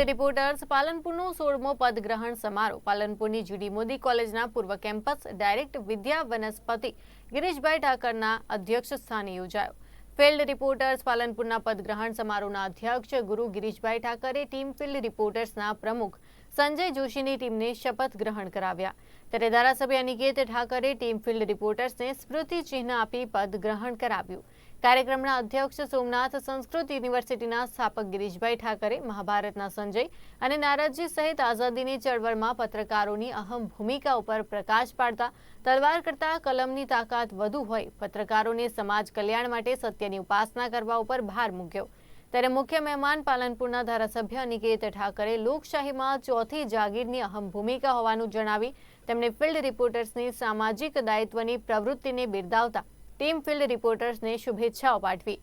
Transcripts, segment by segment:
Field reporters પાલનપુરનો સોળમો પદગ્રહણ સમારોહ. પાલનપુરની GD Modi કોલેજના પૂર્વ કેમ્પસ ડાયરેક્ટ વિદ્યા વનસ્પતિ ગિરીશભાઈ ઠાકરના અધ્યક્ષ સ્થાને યોજાયો. ફિલ્ડ રિપોર્ટર્સ પાલનપુરના પદગ્રહણ સમારોહના અધ્યક્ષ ગુરુ ગિરીશભાઈ ઠાકરે ટીમ ફિલ્ડ રિપોર્ટર્સના પ્રમુખ સંજય જોશીની ટીમને શપથ ગ્રહણ કરાવ્યા. ત્યારે ધારાસભ્ય અનિકેત ઠાકરે ટીમ ફિલ્ડ રિપોર્ટર્સને સ્મૃતિ ચિહ્ન આપી પદ ગ્રહણ કરાવ્યું. કાર્યક્રમના અધ્યક્ષ સોમનાથ, સંસ્કૃત યુનિવર્સિટીના સ્થાપક ગિરીશભાઈ ઠાકરે, મહાભારતના સંજય અને નારદજી સહિત આઝાદીની ચળવળમાં પત્રકારોની અહમ ભૂમિકા ઉપર પ્રકાશ પાડતા, તલવાર કરતા કલમની તાકાત વધુ હોય, પત્રકારોને સમાજ કલ્યાણ માટે સત્યની ઉપાસના કરવા ઉપર ભાર મૂક્યો. ત્યારે મુખ્ય મહેમાન પાલનપુરના ધારાસભ્ય અનિકેત ઠાકરે લોકશાહીમાં ચોથી જાગીરની અહમ ભૂમિકા હોવાનું જણાવી તેમણે ફિલ્ડ રિપોર્ટર્સની સામાજિક દાયિત્વની પ્રવૃત્તિને બિરદાવતા ટીમ ફિલ્ડ રિપોર્ટર્સને શુભેચ્છાઓ પાઠવી.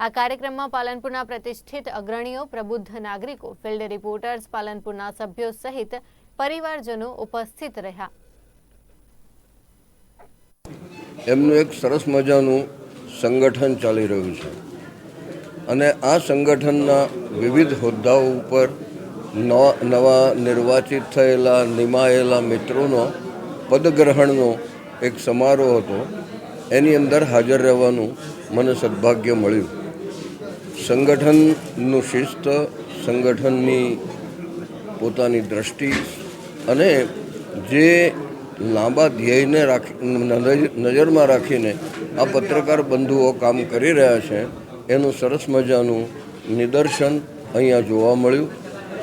આ કાર્યક્રમમાં પાલનપુરના પ્રતિષ્ઠિત અગ્રણીઓ, પ્રબુદ્ધ નાગરિકો, ફિલ્ડ રિપોર્ટર્સ, પાલનપુરના સભ્યો સહિત પરિવારજનો ઉપસ્થિત રહ્યા. એમનું એક સરસ મજાનું સંગઠન ચાલી રહ્યું છે. અને આ સંગઠનના વિવિધ હોદ્દાઓ ઉપર નવા નિર્વાચિત થયેલા, નિમાયેલા મિત્રોનો પદગ્રહણનો એક સમારોહ હતો. એની અંદર હાજર રહેવાનું મને સદભાગ્ય મળ્યું. સંગઠનનું શિસ્ત, સંગઠનની પોતાની દ્રષ્ટિ અને જે લાંબા ધ્યેયને રાખી નજરમાં રાખીને આ પત્રકાર બંધુઓ કામ કરી રહ્યા છે એનું સરસ મજાનું નિદર્શન અહીંયા જોવા મળ્યું.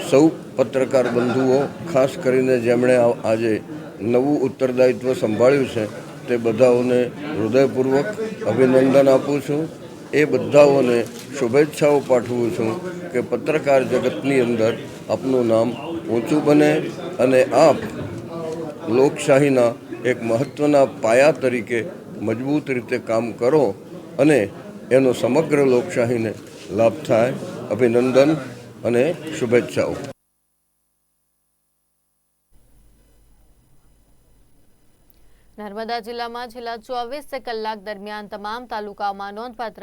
સૌ પત્રકાર બંધુઓ, ખાસ કરીને જેમણે આજે નવું ઉત્તરદાયિત્વ સંભાળ્યું છે, તે બધાઓને હૃદયપૂર્વક અભિનંદન આપું છું. એ બધાઓને શુભેચ્છાઓ પાઠવું છું કે પત્રકાર જગતની અંદર આપનું નામ ઊંચું બને અને આપ લોકશાહીના એક મહત્ત્વના પાયા તરીકે મજબૂત રીતે કામ કરો અને એનો સમગ્ર લોકશાહીને લાભ થાય. અભિનંદન અને શુભેચ્છાઓ. નર્મદા જિલ્લામાં છેલ્લા ચોવીસ કલાક દરમિયાન તમામ તાલુકાઓમાં નોંધપાત્ર